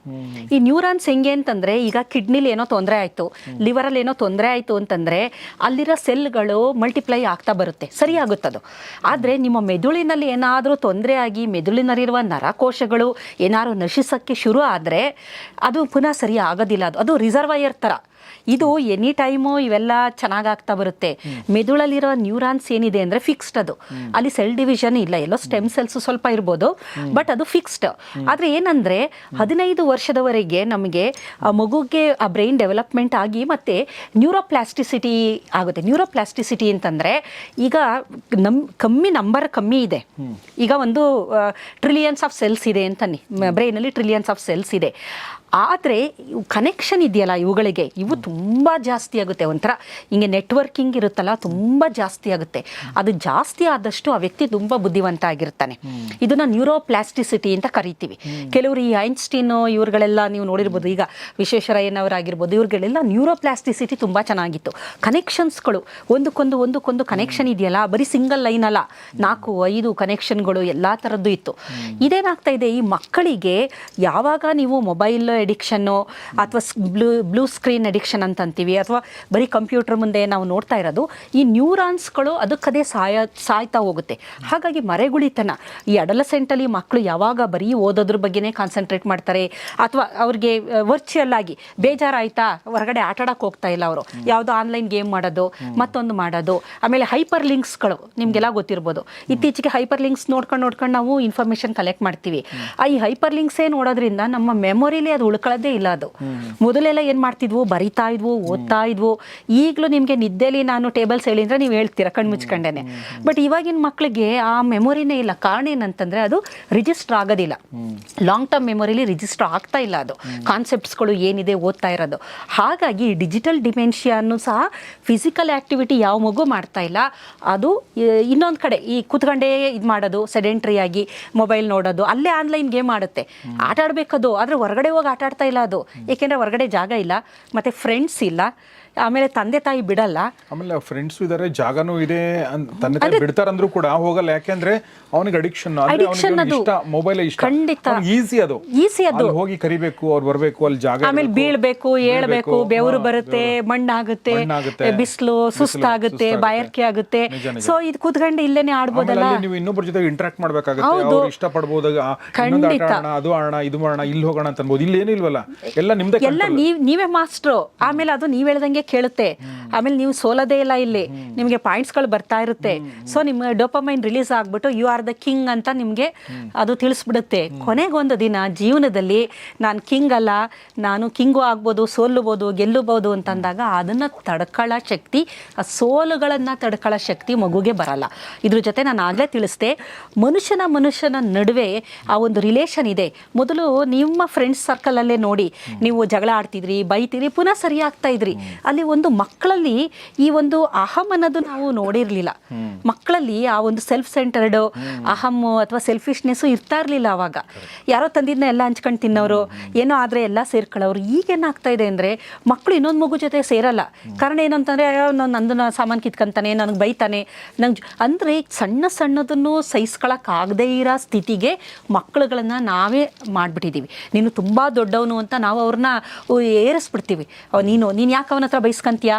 ಈ ನ್ಯೂರಾನ್ಸ್ ಹೆಂಗೆ ಅಂತಂದ್ರೆ, ಈಗ ಕಿಡ್ನಿಲಿ ಏನೋ ತೊಂದರೆ ಆಯಿತು, ಲಿವರಲ್ಲಿ ಏನೋ ತೊಂದರೆ ಆಯ್ತು ಅಂತಂದ್ರೆ, ಅಲ್ಲಿರೋ ಸೆಲ್ಗಳು ಮಲ್ಟಿಪ್ಲೈ ಆಗ್ತಾ ಬರುತ್ತೆ. ಸರಿಯಾಗುತ್ತದು ಆದ್ರೆ ನಿಮ್ಮ ಮೆದುಳಿನಲ್ಲಿ ಏನಾದರೂ ತೊಂದರೆ ಆಗಿ, ಮೆದುಳಿನಲ್ಲಿರುವ ನರಕೋಶಗಳು ಏನಾದ್ರು ನಶಿಸೋಕ್ಕೆ ಶುರು ಆದರೆ ಅದು ಪುನಃ ಸರಿ ಆಗೋದಿಲ್ಲ. ಅದು ಅದು ರಿಸರ್ವಯರ್ ಥರ ಇದು ಎನಿ ಟೈಮು ಇವೆಲ್ಲ ಚೆನ್ನಾಗಾಗ್ತಾ ಬರುತ್ತೆ. ಮೆದುಳಲ್ಲಿರೋ ನ್ಯೂರಾನ್ಸ್ ಏನಿದೆ ಅಂದರೆ ಫಿಕ್ಸ್ಡ್ ಅದು. ಅಲ್ಲಿ ಸೆಲ್ ಡಿವಿಷನ್ ಇಲ್ಲ ಎಲ್ಲೋ ಸ್ಟೆಮ್ ಸೆಲ್ಸ್ ಸ್ವಲ್ಪ ಇರ್ಬೋದು ಬಟ್ ಅದು ಫಿಕ್ಸ್ಡ್ ಆದರೆ ಏನಂದರೆ ಹದಿನೈದು ವರ್ಷದವರೆಗೆ ನಮಗೆ ಆ ಮಗುಗೆ ಆ ಬ್ರೈನ್ ಡೆವಲಪ್ಮೆಂಟ್ ಆಗಿ ಮತ್ತು ನ್ಯೂರೋಪ್ಲಾಸ್ಟಿಸಿಟಿ ಆಗುತ್ತೆ. ನ್ಯೂರೋಪ್ಲಾಸ್ಟಿಸಿಟಿ ಅಂತಂದರೆ ಈಗ ನಮ್ ಕಮ್ಮಿ ನಂಬರ್ ಕಮ್ಮಿ ಇದೆ. ಈಗ ಒಂದು ಟ್ರಿಲಿಯನ್ಸ್ ಆಫ್ ಸೆಲ್ಸ್ ಇದೆ ಅಂತನ್ನಿ. ಬ್ರೈನಲ್ಲಿ ಟ್ರಿಲಿಯನ್ಸ್ ಆಫ್ ಸೆಲ್ಸ್ ಇದೆ. ಆದರೆ ಕನೆಕ್ಷನ್ ಇದೆಯಲ್ಲ ಇವುಗಳಿಗೆ? ಇವು ತುಂಬ ಜಾಸ್ತಿ ಆಗುತ್ತೆ. ಒಂಥರ ಹಿಂಗೆ ನೆಟ್ವರ್ಕಿಂಗ್ ಇರುತ್ತಲ್ಲ ತುಂಬ ಜಾಸ್ತಿ ಆಗುತ್ತೆ. ಅದು ಜಾಸ್ತಿ ಆದಷ್ಟು ಆ ವ್ಯಕ್ತಿ ತುಂಬ ಬುದ್ಧಿವಂತ ಆಗಿರ್ತಾನೆ. ಇದನ್ನ ನ್ಯೂರೋಪ್ಲಾಸ್ಟಿಸಿಟಿ ಅಂತ ಕರಿತೀವಿ. ಕೆಲವರು ಈ ಐನ್ಸ್ಟೀನ್ ಇವ್ರುಗಳೆಲ್ಲ ನೀವು ನೋಡಿರ್ಬೋದು. ಈಗ ವಿಶ್ವೇಶ್ವರಯ್ಯನವರಾಗಿರ್ಬೋದು ಇವರುಗಳೆಲ್ಲ ನ್ಯೂರೋಪ್ಲಾಸ್ಟಿಸಿಟಿ ತುಂಬ ಚೆನ್ನಾಗಿತ್ತು. ಕನೆಕ್ಷನ್ಸ್ಗಳು ಒಂದಕ್ಕೊಂದು ಒಂದಕ್ಕೊಂದು ಕನೆಕ್ಷನ್ ಇದೆಯಲ್ಲ? ಬರೀ ಸಿಂಗಲ್ ಲೈನ್ ಅಲ್ಲ. ನಾಲ್ಕು ಐದು ಕನೆಕ್ಷನ್ಗಳು ಎಲ್ಲ ಥರದ್ದು ಇತ್ತು. ಇದೇನಾಗ್ತಾ ಇದೆ? ಈ ಮಕ್ಕಳಿಗೆ ಯಾವಾಗ ನೀವು ಮೊಬೈಲ್ ಎಡಿಕ್ಷನ್ನು ಅಥವಾ ಬ್ಲೂ ಬ್ಲೂ ಸ್ಕ್ರೀನ್ ಎಡಿಕ್ಷನ್ ಅಂತ ಅಂತೀವಿ. ಅಥವಾ ಬರೀ ಕಂಪ್ಯೂಟರ್ ಮುಂದೆ ನಾವು ನೋಡ್ತಾ ಇರೋದು, ಈ ನ್ಯೂರಾನ್ಸ್ಗಳು ಅದಕ್ಕದೇ ಸಾಯ, ಸಾಯ್ತಾ ಹೋಗುತ್ತೆ. ಹಾಗಾಗಿ ಮರೆಗುಳಿತನ, ಈ ಅಡಲಸೆಂಟಲ್ಲಿ ಮಕ್ಕಳು ಯಾವಾಗ ಬರೀ ಓದೋದ್ರ ಬಗ್ಗೆನೇ ಕಾನ್ಸಂಟ್ರೇಟ್ ಮಾಡ್ತಾರೆ, ಅಥವಾ ಅವ್ರಿಗೆ ವರ್ಚುವಲ್ ಆಗಿ ಬೇಜಾರಾಯ್ತಾ, ಹೊರಗಡೆ ಆಟ ಹೋಗ್ತಾ ಇಲ್ಲ ಅವರು. ಯಾವುದೋ ಆನ್ಲೈನ್ ಗೇಮ್ ಮಾಡೋದು, ಮತ್ತೊಂದು ಮಾಡೋದು, ಆಮೇಲೆ ಹೈಪರ್ ಲಿಂಕ್ಸ್ಗಳು ನಿಮಗೆಲ್ಲ ಗೊತ್ತಿರ್ಬೋದು. ಇತ್ತೀಚೆಗೆ ಹೈಪರ್ ಲಿಂಕ್ಸ್ ನೋಡ್ಕೊಂಡು ನೋಡ್ಕೊಂಡು ನಾವು ಇನ್ಫಾರ್ಮೇಷನ್ ಕಲೆಕ್ಟ್ ಮಾಡ್ತೀವಿ. ಆ ಈ ಹೈಪರ್ ಲಿಂಕ್ಸೇ ನೋಡೋದ್ರಿಂದ ನಮ್ಮ ಮೆಮೊರಿಲಿ ಅದು ಉಳ್ಕೊಳ್ಳೋದೇ ಇಲ್ಲ ಅದು. ಮೊದಲೆಲ್ಲ ಏನು ಮಾಡ್ತಿದ್ವು? ಬರಿತಾ ಇದ್ವು, ಓದ್ತಾ ಇದ್ವು. ಈಗಲೂ ನಿಮಗೆ ನಿದ್ದೆಲಿ ನಾನು ಟೇಬಲ್ಸ್ ಹೇಳಿ ಅಂದ್ರೆ ನೀವು ಹೇಳ್ತೀರಾ ಕಣ್ಣು ಮುಚ್ಕೊಂಡೇನೆ. ಬಟ್ ಇವಾಗಿನ ಮಕ್ಕಳಿಗೆ ಆ ಮೆಮೊರಿನೇ ಇಲ್ಲ. ಕಾರಣ ಏನಂತಂದ್ರೆ ಅದು ರಿಜಿಸ್ಟರ್ ಆಗೋದಿಲ್ಲ. ಲಾಂಗ್ ಟರ್ಮ್ ಮೆಮೊರಿಲಿ ರಿಜಿಸ್ಟರ್ ಆಗ್ತಾ ಇಲ್ಲ ಅದು. ಕಾನ್ಸೆಪ್ಟ್ಸ್ಗಳು ಏನಿದೆ ಓದ್ತಾ ಇರೋದು. ಹಾಗಾಗಿ ಡಿಜಿಟಲ್ ಡಿಮೆನ್ಷಿಯನ್ನು ಸಹ ಫಿಸಿಕಲ್ ಆಕ್ಟಿವಿಟಿ ಯಾವ ಮಗು ಮಾಡ್ತಾ ಇಲ್ಲ. ಅದು ಇನ್ನೊಂದು ಕಡೆ ಈ ಕುತ್ಕೊಂಡೇ ಇದು ಮಾಡೋದು ಸೆಡೆಂಟ್ರಿ ಆಗಿ ಮೊಬೈಲ್ ನೋಡೋದು, ಅಲ್ಲೇ ಆನ್ಲೈನ್ ಗೇಮ್ ಆಡುತ್ತೆ. ಆಟ ಆಡಬೇಕದು, ಆದರೆ ಹೊರಗಡೆ ಹೋಗಿ ಆಟ ಆಡ್ತಾ ಇಲ್ಲ ಅದು. ಏಕೆಂದರೆ ಹೊರಗಡೆ ಜಾಗ ಇಲ್ಲ ಮತ್ತು ಫ್ರೆಂಡ್ಸ್ ಇಲ್ಲ. ಆಮೇಲೆ ತಂದೆ ತಾಯಿ ಬಿಡಲ್ಲ ಆಮೇಲೆ ಫ್ರೆಂಡ್ಸ್ ಇದಾರೆ ಜಾಗನೂ ಇದೆ ಅಂತ ತಂದೆ ತಾಯಿ ಬಿಡ್ತಾರಂದ್ರೂ ಕೂಡ ಹೋಗಲ್ಲ ಯಾಕೆಂದ್ರೆ ಅವನಿಗೆ ಅಡಿಕ್ಷನ್ ಅಡಿಕ್ಷನ್ ಅದು. ಮೊಬೈಲ್ ಇಷ್ಟ ಖಂಡಿತ. ಈಸಿ ಅದು ಈಸಿ ಅದು. ಹೋಗಿ ಕರಿಬೇಕು ಅವ್ರು ಬರಬೇಕು ಅಲ್ಲಿ ಜಾಗ ಆಮೇಲೆ ಬೀಳ್ಬೇಕು ಏಳ್ಬೇಕು ಬೆವರು ಬರುತ್ತೆ. ಮಣ್ಣಾಗುತ್ತೆ ಬಿಸಿಲು ಸುಸ್ತಾಗುತ್ತೆ. ಬಾಯರ್ಕೆ ಆಗುತ್ತೆ. ಸೊ ಇದು ಕೂತ್ಕೊಂಡು ಇಲ್ಲೇನೆ ಆಡ್ಬೋದಲ್ಲ ನೀವು ಇನ್ನೊಬ್ಬರ ಜೊತೆ ಇಂಟ್ರಾಕ್ಟ್ ಮಾಡ್ಬೇಕಾಗುತ್ತೆ. ಅವ್ರು ಇಷ್ಟ ಪಡ್ಬೋದು ಖಂಡಿತ. ಅದು ಆಡೋಣ ಇದು ಮಾಡೋಣ ಇಲ್ಲಿ ಹೋಗೋಣ ಅಂತ ಅನ್ಬೋದು ಇಲ್ಲಿ ಏನೂ ಇಲ್ವಲ್ಲ ಎಲ್ಲ ನಿಮ್ದೇ ಎಲ್ಲ ನೀವ್ ನೀವೇ ಮಾಸ್ಟ್ರು ಆಮೇಲೆ ಅದು ನೀವ್ ಹೇಳ್ದಂಗೆ ಕೇಳುತ್ತೆ. ಆಮೇಲೆ ನೀವು ಸೋಲೋದೇ ಇಲ್ಲ ಇಲ್ಲಿ. ನಿಮಗೆ ಪಾಯಿಂಟ್ಸ್ಗಳು ಬರ್ತಾ ಇರುತ್ತೆ. ಸೊ ನಿಮ್ಮ ಡೋಪಮೈನ್ ರಿಲೀಸ್ ಆಗ್ಬಿಟ್ಟು ಯು ಆರ್ ದ ಕಿಂಗ್ ಅಂತ ನಿಮಗೆ ಅದು ತಿಳಿಸ್ಬಿಡುತ್ತೆ. ಕೊನೆಗೊಂದು ದಿನ ಜೀವನದಲ್ಲಿ ನಾನು ಕಿಂಗ್ ಅಲ್ಲ ನಾನು ಕಿಂಗು ಆಗ್ಬೋದು ಸೋಲುಬೋದು ಗೆಲ್ಲಬಹುದು ಅಂತಂದಾಗ ಅದನ್ನ ತಡ್ಕೊಳ್ಳೋ ಶಕ್ತಿ ಆ ಸೋಲುಗಳನ್ನ ತಡ್ಕೊಳ್ಳೋ ಶಕ್ತಿ ಮಗುಗೆ ಬರಲ್ಲ. ಇದ್ರ ಜೊತೆ ನಾನು ಆಗಲೇ ತಿಳಿಸ್ದೆ ಮನುಷ್ಯನ ಮನುಷ್ಯನ ನಡುವೆ ಆ ಒಂದು ರಿಲೇಷನ್ ಇದೆ. ಮೊದಲು ನಿಮ್ಮ ಫ್ರೆಂಡ್ಸ್ ಸರ್ಕಲಲ್ಲೇ ನೋಡಿ. ನೀವು ಜಗಳ ಆಡ್ತಿದ್ರಿ ಬೈತೀರಿ ಪುನಃ ಸರಿ ಆಗ್ತಾ ಇದ್ರಿ. ಅಲ್ಲಿ ಒಂದು ಮಕ್ಕಳಲ್ಲಿ ಈ ಒಂದು ಅಹಂ ಅನ್ನೋದು ನಾವು ನೋಡಿರ್ಲಿಲ್ಲ. ಮಕ್ಕಳಲ್ಲಿ ಆ ಒಂದು ಸೆಲ್ಫ್ ಸೆಂಟರ್ಡ್ ಅಹಂ ಅಥವಾ ಸೆಲ್ಫಿಶ್ನೆಸ್ಸು ಇರ್ತಾ ಇರಲಿಲ್ಲ ಅವಾಗ. ಯಾರೋ ತಂದಿದ್ನ ಎಲ್ಲ ಹಂಚ್ಕೊಂಡು ತಿನ್ನೋರು ಏನೋ ಆದರೆ ಎಲ್ಲ ಸೇರ್ಕೊಳ್ಳೋರು. ಈಗ ಏನಾಗ್ತಾ ಇದೆ ಅಂದರೆ ಮಕ್ಕಳು ಇನ್ನೊಂದು ಮಗು ಜೊತೆ ಸೇರಲ್ಲ. ಕಾರಣ ಏನಂತಂದರೆ ನಂದನ ಸಾಮಾನು ಕಿತ್ಕೊಂತಾನೆ ನನಗೆ ಬೈತಾನೆ. ನಂಗೆ ಅಂದರೆ ಸಣ್ಣ ಸಣ್ಣದನ್ನು ಸಹಿಸ್ಕೊಳಕ್ಕಾಗದೇ ಇರೋ ಸ್ಥಿತಿಗೆ ಮಕ್ಕಳುಗಳನ್ನ ನಾವೇ ಮಾಡಿಬಿಟ್ಟಿದ್ದೀವಿ ನೀನು ತುಂಬ ದೊಡ್ಡವನು ಅಂತ ನಾವು ಅವ್ರನ್ನ ಏರಿಸ್ಬಿಡ್ತೀವಿ. ಅವ್ ನೀನು ನೀನು ಯಾಕೆ ಅವನ ಹತ್ರ ಬೈಸ್ಕೊಂತೀಯ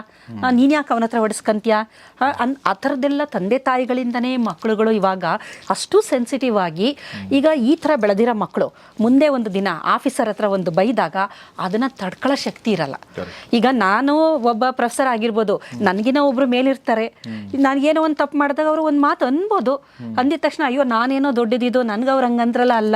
ನೀನು ಯಾಕೆ ಅವನ ಹತ್ರ ಹೊಡೆಸ್ಕೊಂತೀಯ ಅನ್ ಆ ಥರದ್ದೆಲ್ಲ ತಂದೆ ತಾಯಿಗಳಿಂದನೇ ಮಕ್ಕಳುಗಳು ಇವಾಗ ಅಷ್ಟು ಸೆನ್ಸಿಟಿವ್ ಆಗಿ ಈಗ ಈ ಥರ ಬೆಳೆದಿರೋ ಮಕ್ಕಳು ಮುಂದೆ ಒಂದು ದಿನ ಆಫೀಸರ್ ಹತ್ರ ಒಂದು ಬೈದಾಗ ಅದನ್ನು ತಡ್ಕೊಳ್ಳೋ ಶಕ್ತಿ ಇರಲ್ಲ. ಈಗ ನಾನು ಒಬ್ಬ ಪ್ರೊಫೆಸರ್ ಆಗಿರ್ಬೋದು ನನಗಿನ ಒಬ್ಬರು ಮೇಲಿರ್ತಾರೆ. ನನಗೇನೋ ಒಂದು ತಪ್ಪು ಮಾಡಿದಾಗ ಅವರು ಒಂದು ಮಾತು ಅನ್ಬೋದು. ಅಂದಿದ ತಕ್ಷಣ ಅಯ್ಯೋ ನಾನೇನೋ ದೊಡ್ಡದಿದು ನನಗೆ ಅವ್ರು ಹಂಗಂದ್ರಲ್ಲ ಅಲ್ಲ.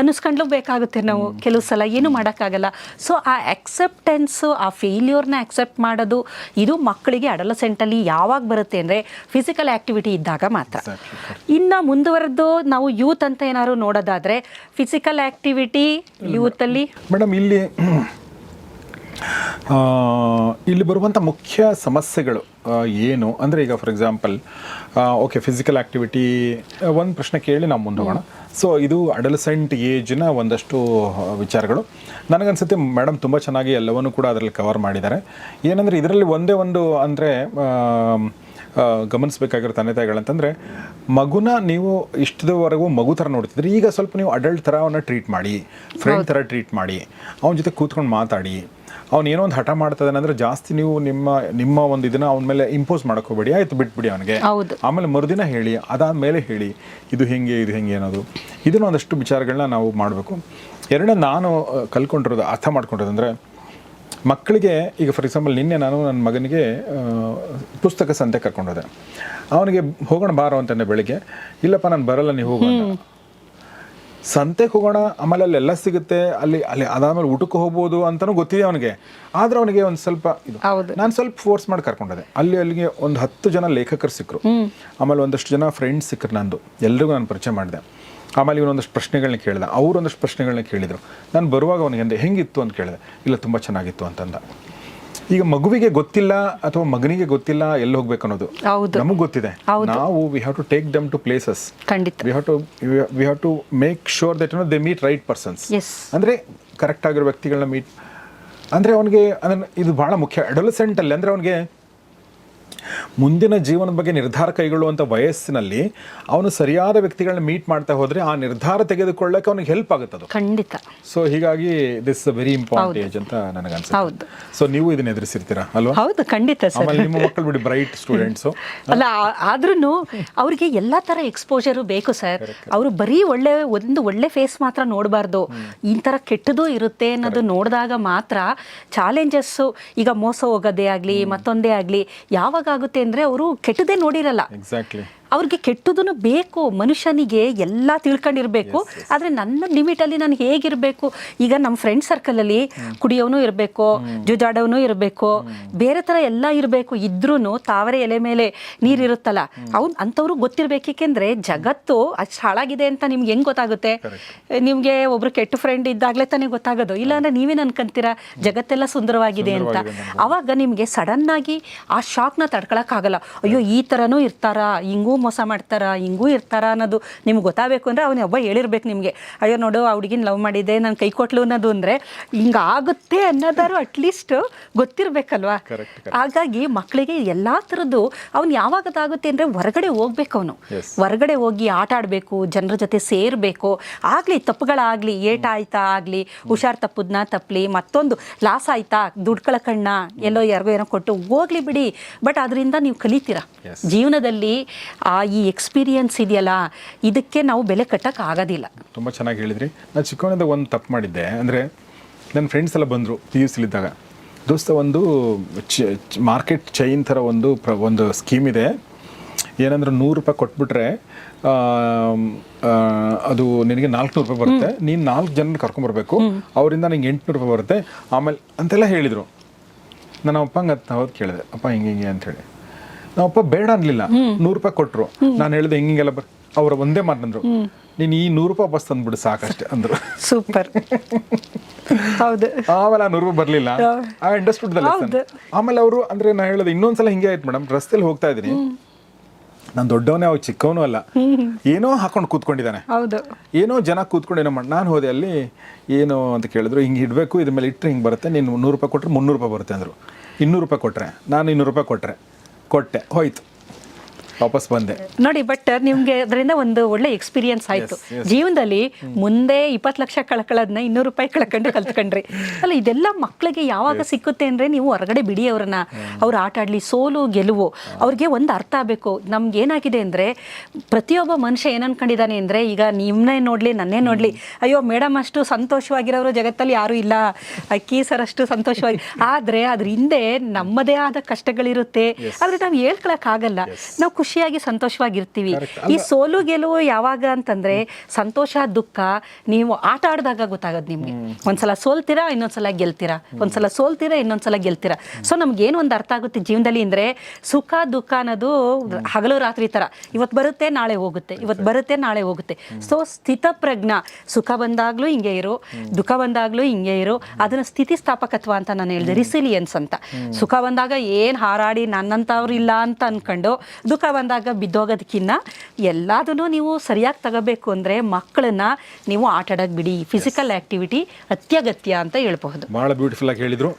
ಅನ್ನಿಸ್ಕೊಂಡ್ಲು ಬೇಕಾಗುತ್ತೆ ನಾವು ಕೆಲವು ಸಲ ಏನು ಮಾಡೋಕ್ಕಾಗಲ್ಲ. ಸೊ ಆ ಅಕ್ಸೆಪ್ಟೆನ್ಸು ಆ ಫೇಲ್ಯೂರ್ನ ಅಕ್ಸೆಪ್ಟ್ ಮಾಡೋದು. ಇದು ಮಕ್ಕಳಿಗೆ ಅಡಲಸೆಂಟಲ್ಲಿ ಯಾವಾಗ ಬರುತ್ತೆ ಅಂದರೆ ಫಿಸಿಕಲ್ ಆ್ಯಕ್ಟಿವಿಟಿ ಇದ್ದಾಗ ಮಾತ್ರ. ಇನ್ನು ಮುಂದುವರೆದು ನಾವು ಯೂತ್ ಅಂತ ಏನಾದ್ರು ನೋಡೋದಾದರೆ ಫಿಸಿಕಲ್ ಆ್ಯಕ್ಟಿವಿಟಿ ಯೂತಲ್ಲಿ ಮೇಡಮ್ ಇಲ್ಲಿ ಇಲ್ಲಿ ಬರುವಂಥ ಮುಖ್ಯ ಸಮಸ್ಯೆಗಳು ಏನು? ಅಂದರೆ ಈಗ for example okay physical activity ಒಂದು ಪ್ರಶ್ನೆ ಕೇಳಿ ನಾವು ಮುಂದೆ ಹೋಗೋಣ ಸೊ ಇದು ಅಡಲ್ಸೆಂಟ್ ಏಜ್ನ ಒಂದಷ್ಟು ವಿಚಾರಗಳು. ನನಗನ್ಸುತ್ತೆ ಮೇಡಮ್ ತುಂಬ ಚೆನ್ನಾಗಿ ಎಲ್ಲವನ್ನೂ ಕೂಡ ಅದರಲ್ಲಿ ಕವರ್ ಮಾಡಿದ್ದಾರೆ. ಏನಂದರೆ ಇದರಲ್ಲಿ ಒಂದೇ ಒಂದು ಅಂದರೆ ಗಮನಿಸಬೇಕಾಗಿರೋ ತಂದೆ ತಾಯಿಗಳಂತಂದರೆ ಮಗುನ ನೀವು ಇಷ್ಟದವರೆಗೂ ಮಗು ಥರ ನೋಡ್ತಿದ್ರಿ. ಈಗ ಸ್ವಲ್ಪ ನೀವು ಅಡಲ್ಟ್ ಥರ ಅವನ್ನ ಟ್ರೀಟ್ ಮಾಡಿ ಫ್ರೆಂಡ್ ಥರ ಟ್ರೀಟ್ ಮಾಡಿ ಅವನ ಜೊತೆ ಕೂತ್ಕೊಂಡು ಮಾತಾಡಿ ಅವ್ನು ಏನೋ ಒಂದು ಹಠ ಮಾಡ್ತದಾನೆ ಅಂದ್ರೆ ಜಾಸ್ತಿ ನೀವು ನಿಮ್ಮ ನಿಮ್ಮ ಒಂದು ಇದನ್ನ ಅವನ ಮೇಲೆ ಇಂಪೋಸ್ ಹೋಗ್ಬೇಡಿ. ಆಯ್ತು ಬಿಟ್ಬಿಡಿ ಅವನಿಗೆ. ಆಮೇಲೆ ಮರುದಿನ ಹೇಳಿ ಅದಾದ್ಮೇಲೆ ಹೇಳಿ ಇದು ಹೆಂಗೆ ಇದು ಹೆಂಗೆ ಅನ್ನೋದು. ಇದನ್ನ ಒಂದಷ್ಟು ವಿಚಾರಗಳನ್ನ ನಾವು ಮಾಡಬೇಕು. ಎರಡನೇ ನಾನು ಕಲ್ಕೊಂಡಿರೋದು ಅರ್ಥ ಮಾಡ್ಕೊಂಡಿರೋದು ಅಂದರೆ ಮಕ್ಕಳಿಗೆ ಈಗ ಫಾರ್ ಎಕ್ಸಾಂಪಲ್ ನಿನ್ನೆ ನಾನು ನನ್ನ ಮಗನಿಗೆ ಪುಸ್ತಕ ಸಂತೆ ಕರ್ಕೊಂಡೋದೆ ಅವನಿಗೆ ಹೋಗೋಣ ಬಾರೋ ಅಂತಾನೆ ಬೆಳಿಗ್ಗೆ. ಇಲ್ಲಪ್ಪ ನಾನು ಬರಲ್ಲ ನೀವು ಹೋಗೋಣ. ಸಂತೆಗೆ ಹೋಗೋಣ ಆಮೇಲೆ ಅಲ್ಲೆಲ್ಲ ಸಿಗುತ್ತೆ ಅಲ್ಲಿ ಅಲ್ಲಿ ಅದಾದ್ಮೇಲೆ ಊಟಕ್ಕೆ ಹೋಗ್ಬೋದು ಅಂತಾನೂ ಗೊತ್ತಿದೆ ಅವನಿಗೆ. ಆದ್ರೆ ಅವನಿಗೆ ಒಂದು ಸ್ವಲ್ಪ ಇದು. ನಾನು ಸ್ವಲ್ಪ ಫೋರ್ಸ್ ಮಾಡಿ ಕರ್ಕೊಂಡೋದೆ. ಅಲ್ಲಿ ಅಲ್ಲಿಗೆ ಒಂದು ಹತ್ತು ಜನ ಲೇಖಕರು ಸಿಕ್ಕರು ಆಮೇಲೆ ಒಂದಷ್ಟು ಜನ ಫ್ರೆಂಡ್ಸ್ ಸಿಕ್ಕರು ನಂದು. ಎಲ್ರಿಗೂ ನಾನು ಪರಿಚಯ ಮಾಡಿದೆ. ಆಮೇಲೆ ಇವನೊಂದಷ್ಟು ಪ್ರಶ್ನೆಗಳನ್ನ ಕೇಳಿದೆ. ಅವ್ರು ಒಂದಷ್ಟು ಪ್ರಶ್ನೆಗಳನ್ನ ಕೇಳಿದರು. ನಾನು ಬರುವಾಗ ಅವನಿಗೆ ಅಂದೆ ಹೆಂಗಿತ್ತು? ಅಂತ ಕೇಳಿದೆ. ಇಲ್ಲ ತುಂಬ ಚೆನ್ನಾಗಿತ್ತು ಅಂತಂದ. ಈಗ ಮಗುವಿಗೆ ಗೊತ್ತಿಲ್ಲ ಅಥವಾ ಮಗನಿಗೆ ಗೊತ್ತಿಲ್ಲ ಎಲ್ಲಿ ಹೋಗ್ಬೇಕು ಅನ್ನೋದು. ನಮಗೆ ಗೊತ್ತಿದೆ. ನಾವು we have to take them to places ಖಂಡಿತ. We have to we have to make sure that no they meet right persons ಅಂದರೆ ಕರೆಕ್ಟ್ ಆಗಿರೋ ವ್ಯಕ್ತಿಗಳನ್ನ ಮೀಟ್ ಅಂದರೆ ಅವನಿಗೆ ಅದನ್ನು ಇದು ಭಾಳ ಮುಖ್ಯ. ಅಡೋಲಸೆಂಟಲ್ಲಿ ಅಂದರೆ ಅವನಿಗೆ ಮುಂದಿನ ಜೀವನದ ಬಗ್ಗೆ ನಿರ್ಧಾರ ಕೈಗೊಳ್ಳುವಂಥ ವಯಸ್ಸಿನಲ್ಲಿ ಅವನು ಸರಿಯಾದ ವ್ಯಕ್ತಿಗಳನ್ನ ಮೀಟ್ ಮಾಡ್ತಾ ಹೋದರೆ ಆ ನಿರ್ಧಾರ ತೆಗೆದುಕೊಳ್ಳಕ್ಕೆ ಅವನಿಗೆ ಹೆಲ್ಪ್ ಆಗುತ್ತೆ ಅದು ಖಂಡಿತ. ಸೊ ಹೀಗಾಗಿ ದಿಸ್ ವೆರಿ ಇಂಪಾರ್ಟೆಂಟ್ ಏಜ್ ಅಂತ ನನಗೆ ಅನ್ಸುತ್ತೆ ಹೌದು. ಸೊ ನೀವು ಇದನ್ನ ಎದುರಿಸಿರ್ತೀರಾ? ಅಲ್ವಾ? ಹೌದು ಖಂಡಿತ ಸರ್. ನಿಮ್ಮ ಮಕ್ಕಳು ಬಿಡಿ ಬ್ರೈಟ್ ಸ್ಟೂಡೆಂಟ್ಸು [LAUGHS] ಅಲ್ಲ ಆದ್ರೂ ಅವರಿಗೆ ಎಲ್ಲ ತರ ಎಕ್ಸ್ಪೋಜರು ಬೇಕು ಸರ್. ಅವರು ಬರೀ ಒಳ್ಳೆ ಒಂದು ಒಳ್ಳೆ ಫೇಸ್ ಮಾತ್ರ ನೋಡಬಾರ್ದು. ಈ ತರ ಕೆಟ್ಟದು ಇರುತ್ತೆ ಅನ್ನೋದು ನೋಡಿದಾಗ ಮಾತ್ರ ಚಾಲೆಂಜಸ್ಸು ಈಗ ಮೋಸ ಹೋಗೋದೇ ಆಗಲಿ ಮತ್ತೊಂದೇ ಆಗಲಿ ಯಾವಾಗ ಆಗುತ್ತೆ ಅಂದರೆ ಅವರು ಕೆಟ್ಟದೇ ನೋಡಿರಲ್ಲ. ಎಕ್ಸಾಕ್ಟ್ಲಿ ಅವ್ರಿಗೆ ಕೆಟ್ಟದನ್ನು ಬೇಕು ಮನುಷ್ಯನಿಗೆ ಎಲ್ಲ ತಿಳ್ಕೊಂಡಿರಬೇಕು. ಆದರೆ ನನ್ನ ಲಿಮಿಟಲ್ಲಿ ನಾನು ಹೇಗಿರಬೇಕು? ಈಗ ನಮ್ಮ ಫ್ರೆಂಡ್ ಸರ್ಕಲಲ್ಲಿ ಕುಡಿಯೋನು ಇರಬೇಕು ಜುಜಾಡೋನು ಇರಬೇಕು ಬೇರೆ ಥರ ಎಲ್ಲ ಇರಬೇಕು. ಇದ್ರೂ ತಾವರೆ ಎಲೆ ಮೇಲೆ ನೀರಿರುತ್ತಲ್ಲ ಅವ್ನು ಅಂಥವ್ರು ಗೊತ್ತಿರಬೇಕೇಕೆಂದರೆ ಜಗತ್ತು ಅಷ್ಟು ಹಾಳಾಗಿದೆ ಅಂತ ನಿಮ್ಗೆ ಹೆಂಗೆ ಗೊತ್ತಾಗುತ್ತೆ? ನಿಮಗೆ ಒಬ್ರು ಕೆಟ್ಟ ಫ್ರೆಂಡ್ ಇದ್ದಾಗಲೇ ತಾನೇ ಗೊತ್ತಾಗೋದು. ಇಲ್ಲಾಂದ್ರೆ ನೀವೇನು ಅನ್ಕೊಂತೀರಾ ಜಗತ್ತೆಲ್ಲ ಸುಂದರವಾಗಿದೆ ಅಂತ. ಅವಾಗ ನಿಮಗೆ ಸಡನ್ ಆಗಿ ಆ ಶಾಕ್ನ ತಡ್ಕೊಳಕ್ಕಾಗಲ್ಲ. ಅಯ್ಯೋ ಈ ಥರನೂ ಇರ್ತಾರಾ? ಹಿಂಗೂ ಮೋಸ ಮಾಡ್ತಾರಾ ಹಿಂಗೂ ಇರ್ತಾರ ಅನ್ನೋದು ನಿಮ್ಗೆ ಗೊತ್ತಾಗಬೇಕು ಅಂದರೆ ಅವನು ಒಬ್ಬ ಹೇಳಿರ್ಬೇಕು ನಿಮಗೆ. ಅಯ್ಯೋ ನೋಡು ಆ ಹುಡುಗಿನ ಲವ್ ಮಾಡಿದೆ ನಾನು ಕೈ ಕೊಟ್ಲು ಅನ್ನೋದು ಅಂದರೆ ಹಿಂಗಾಗುತ್ತೆ ಅನ್ನೋದಾರು ಅಟ್ಲೀಸ್ಟ್ ಗೊತ್ತಿರಬೇಕಲ್ವಾ? ಹಾಗಾಗಿ ಮಕ್ಕಳಿಗೆ ಎಲ್ಲ ಥರದ್ದು ಅವ್ನು ಯಾವಾಗದಾಗುತ್ತೆ ಅಂದರೆ ಹೊರಗಡೆ ಹೋಗ್ಬೇಕು ಅವನು. ಹೊರಗಡೆ ಹೋಗಿ ಆಟ ಆಡಬೇಕು ಜನರ ಜೊತೆ ಸೇರಬೇಕು. ಆಗಲಿ ತಪ್ಪುಗಳಾಗಲಿ ಏಟ ಆಯ್ತಾ ಆಗಲಿ ಹುಷಾರ್ ತಪ್ಪದ್ನ ತಪ್ಪಲಿ ಮತ್ತೊಂದು ಲಾಸ್ ಆಯ್ತಾ ದುಡ್ಡು ಕಣ್ಣ ಎಲ್ಲೋ ಯಾರಿಗೋ ಏನೋ ಕೊಟ್ಟು ಹೋಗ್ಲಿ ಬಿಡಿ. ಬಟ್ ಅದರಿಂದ ನೀವು ಕಲಿತೀರ. ಜೀವನದಲ್ಲಿ ಆ ಈ ಎಕ್ಸ್ಪೀರಿಯನ್ಸ್ ಇದೆಯಲ್ಲ ಇದಕ್ಕೆ ನಾವು ಬೆಲೆ ಕಟ್ಟಕ್ಕೆ ಆಗೋದಿಲ್ಲ. ತುಂಬ ಚೆನ್ನಾಗಿ ಹೇಳಿದ್ರಿ. ನಾನು ಚಿಕ್ಕವನಿಂದ ಒಂದು ತಪ್ಪು ಮಾಡಿದ್ದೆ. ಅಂದರೆ ನನ್ನ ಫ್ರೆಂಡ್ಸ್ ಎಲ್ಲ ಬಂದರು ಪಿ ಯು ಸಿಲಿದ್ದಾಗ ದೋಸ್ತ ಒಂದು ಮಾರ್ಕೆಟ್ ಚೈನ್ ಥರ ಒಂದು ಪ್ರ ಒಂದು ಸ್ಕೀಮ್ ಇದೆ. ಏನಂದ್ರೆ ನೂರು ರೂಪಾಯಿ ಕೊಟ್ಬಿಟ್ರೆ ಅದು ನಿನಗೆ ನಾಲ್ಕುನೂರು ರೂಪಾಯಿ ಬರುತ್ತೆ. ನೀನು ನಾಲ್ಕು ಜನ ಕರ್ಕೊಂಬರ್ಬೇಕು ಅವರಿಂದ ನನಗೆ ಎಂಟುನೂರು ರೂಪಾಯಿ ಬರುತ್ತೆ. ಆಮೇಲೆ ಅಂತೆಲ್ಲ ಹೇಳಿದರು. ನನ್ನ ಅಪ್ಪಂಗೆ ಹಂಗೆ ಹೌದು ಕೇಳಿದೆ. ಅಪ್ಪ ಹಿಂಗೆ ಹಿಂಗೆ ಅಂತೇಳಿ ನಮ್ಮಪ್ಪ ಬೇಡ ಅನ್ಲಿಲ್ಲ. ನೂರು ರೂಪಾಯಿ ಕೊಟ್ಟರು ನಾನು ಹೇಳಿದೆ ಹಿಂಗೆಲ್ಲ ಬರ್ ಅವ್ರ ಒಂದೇ ಮಾತಂದ್ರು. ನೀನು ಈ ನೂರು ರೂಪಾಯಿ ಬಸ್ ತಂದ್ಬಿಡು ಸಾಕಷ್ಟೇ ಅಂದ್ರು. ಸೂಪರ್. ಹೌದು. ಆಮೇಲೆ ಆ ನೂರು ರೂಪಾಯಿ ಬರಲಿಲ್ಲ. ಆ ಅಂಡರ್ಸ್ಟುಡ್ ಆಮೇಲೆ ಅವರು ಅಂದ್ರೆ ನಾ ಹೇಳೋದು ಇನ್ನೊಂದ್ಸಲ ಹಿಂಗೆ ಆಯ್ತು ಮೇಡಮ್ ರಸ್ತೆಲಿ ಹೋಗ್ತಾ ಇದ್ದೀನಿ. ನಾನು ದೊಡ್ಡವನೇ ಅವ್ ಚಿಕ್ಕವನು ಅಲ್ಲ. ಏನೋ ಹಾಕೊಂಡು ಕೂತ್ಕೊಂಡಿದ್ದಾನೆ. ಹೌದು. ಏನೋ ಜನ ಕೂತ್ಕೊಂಡು ಏನೋ ಮಾಡಿ ನಾನು ಹೋದೆ ಅಲ್ಲಿ ಏನು ಅಂತ ಕೇಳಿದ್ರು ಹಿಂಗೆ ಇಡಬೇಕು ಇದ್ರ ಮೇಲೆ ಇಟ್ಟರೆ ಹಿಂಗೆ ಬರುತ್ತೆ ನೀನು ನೂರು ರೂಪಾಯಿ ಕೊಟ್ಟರೆ ಮುನ್ನೂರು ರೂಪಾಯಿ ಬರುತ್ತೆ ಅಂದರು. ಇನ್ನೂರು ರೂಪಾಯಿ ಕೊಟ್ಟರೆ ನಾನು ಇನ್ನೂರು ರೂಪಾಯಿ ಕೊಟ್ಟರೆ ಕೊಟ್ಟೆ ಹೋಯ್ತು. ವಾಪಸ್ ಬಂದೆ. ನೋಡಿ ಬಟ್ ನಿಮ್ಗೆ ಅದರಿಂದ ಒಂದು ಒಳ್ಳೆ ಎಕ್ಸ್ಪೀರಿಯನ್ಸ್ ಆಯ್ತು. ಜೀವನದಲ್ಲಿ ಮುಂದೆ ಇಪ್ಪತ್ತು ಲಕ್ಷ ಕಳ್ಕೊಳ್ಳೋದನ್ನ ಇನ್ನೂರು ರೂಪಾಯಿ ಕಳ್ಕೊಂಡು ಕಲ್ತ್ಕೊಂಡ್ರಿ. [LAUGHS] ಅಲ್ಲ ಇದೆಲ್ಲ ಮಕ್ಕಳಿಗೆ ಯಾವಾಗ ಸಿಕ್ಕುತ್ತೆ ಅಂದ್ರೆ ನೀವು ಹೊರಗಡೆ ಬಿಡಿ ಅವ್ರನ್ನ ಅವ್ರು ಆಟ ಆಡ್ಲಿ ಸೋಲು ಗೆಲುವು ಅವ್ರಿಗೆ ಒಂದು ಅರ್ಥ ಆಗಬೇಕು. ನಮ್ಗೆ ಏನಾಗಿದೆ ಅಂದ್ರೆ ಪ್ರತಿಯೊಬ್ಬ ಮನುಷ್ಯ ಏನ್ ಅನ್ಕೊಂಡಿದ್ದಾನೆ ಅಂದ್ರೆ ಈಗ ನಿಮ್ಮನ್ನೇ ನೋಡ್ಲಿ ನನ್ನೇ ನೋಡ್ಲಿ ಅಯ್ಯೋ ಮೇಡಮ್ ಅಷ್ಟು ಸಂತೋಷವಾಗಿರೋರು ಜಗತ್ತಲ್ಲಿ ಯಾರು ಇಲ್ಲ. ಅಕ್ಕಿ ಸರ್ ಅಷ್ಟು ಸಂತೋಷವಾಗಿ [LAUGHS] ಆದ್ರೆ ಅದ್ರ ಹಿಂದೆ ನಮ್ಮದೇ ಆದ ಕಷ್ಟಗಳಿರುತ್ತೆ. ಆದ್ರೆ ನಾವು ಹೇಳ್ಕೊಳಕ್ ಆಗಲ್ಲ. ನಾವು ಖುಷಿಯಾಗಿ ಸಂತೋಷವಾಗಿರ್ತೀವಿ. ಈ ಸೋಲು ಗೆಲುವು ಯಾವಾಗ ಅಂತಂದ್ರೆ ಸಂತೋಷ ದುಃಖ ನೀವು ಆಟ ಆಡಿದಾಗ ಗೊತ್ತಾಗದ್ ನಿಮ್ಗೆ. ಒಂದ್ಸಲ ಸೋಲ್ತೀರಾ ಇನ್ನೊಂದ್ಸಲ ಗೆಲ್ತೀರಾ? ಒಂದ್ಸಲ ಸೋಲ್ತೀರಾ ಇನ್ನೊಂದ್ಸಲ ಗೆಲ್ತೀರಾ? ಸೊ ನಮ್ಗೆ ಏನು ಒಂದು ಅರ್ಥ ಆಗುತ್ತೆ ಜೀವನದಲ್ಲಿ ಅಂದ್ರೆ ಸುಖ ದುಃಖ ಅನ್ನೋದು ಹಗಲು ರಾತ್ರಿ ತರ. ಇವತ್ತು ಬರುತ್ತೆ ನಾಳೆ ಹೋಗುತ್ತೆ. ಇವತ್ತು ಬರುತ್ತೆ ನಾಳೆ ಹೋಗುತ್ತೆ. ಸೊ ಸ್ಥಿತಪ್ರಜ್ಞ ಸುಖ ಬಂದಾಗ್ಲೂ ಹಿಂಗೆ ಇರು ದುಃಖ ಬಂದಾಗ್ಲೂ ಹಿಂಗೆ ಇರು. ಅದನ್ನ ಸ್ಥಿತಿಸ್ಥಾಪಕತ್ವ ಅಂತ ನಾನು ಹೇಳಿದೆ ರಿಸಿಲಿಯನ್ಸ್ ಅಂತ. ಸುಖ ಬಂದಾಗ ಏನ್ ಹಾರಾಡಿ ನನ್ನಂತವ್ರು ಇಲ್ಲ ಅಂತ ಅನ್ಕೊಂಡು ದುಃಖ ಬಂದಾಗ ಬಿದ್ದೋಗೋದಕ್ಕಿನ್ನ ಎಲ್ಲದನ್ನು ನೀವು ಸರಿಯಾಗಿ ತಗೋಬೇಕು ಅಂದ್ರೆ ಮಕ್ಕಳನ್ನ ನೀವು ಆಟ ಬಿಡಿ ಫಿಸಿಕಲ್ ಆಕ್ಟಿವಿಟಿ ಅತ್ಯಗತ್ಯ ಅಂತ ಹೇಳ್ಬಹುದು. ಭಾಳ ಬ್ಯೂಟಿಫುಲ್ ಆಗಿ ಹೇಳಿದ್ರು.